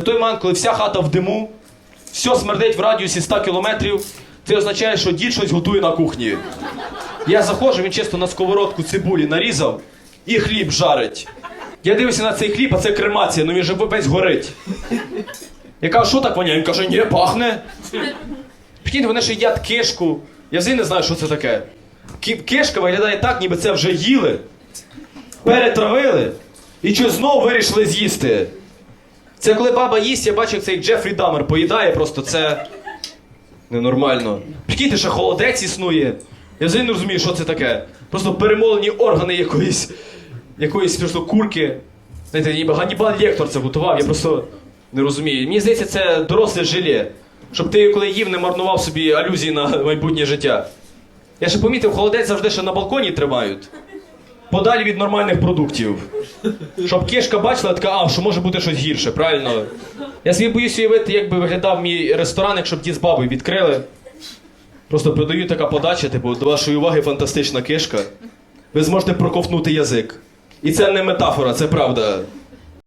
В той момент, коли вся хата в диму, все смердить в радіусі 100 кілометрів, це означає, що дід щось готує на кухні. Я заходжу, він чисто на сковородку цибулі нарізав і хліб жарить. Я дивлюся на цей хліб, а це кремація, ну він же весь горить. Я кажу, що так воняє? Він каже, ні, пахне. Прикиньте, вони ще їдять кишку. Я взагалі не знаю, що це таке. Ки- Кишка виглядає так, ніби це вже їли, перетравили і щось знову вирішили з'їсти. Це коли баба їсть, я бачу, цей Джефрі Дамер поїдає, просто це ненормально. Прикиньте, ще холодець існує. Я взагалі не розумію, що це таке. Просто перемолені органи якоїсь, якоїсь просто курки. Знаєте, ніби Ганнібал Лектор це готував, я просто не розумію. Мені здається, це доросле желе. Щоб ти, коли їв, не марнував собі алюзії на майбутнє життя. Я ще помітив, холодець завжди ще на балконі тримають. Подалі від нормальних продуктів. Щоб кишка бачила, така, а, що може бути щось гірше, правильно? Я собі боюсь уявити, як би виглядав мій ресторан, якщо б ті з бабою відкрили. Просто подаю така подача, типу, до вашої уваги фантастична кишка. Ви зможете проковтнути язик. І це не метафора, це правда.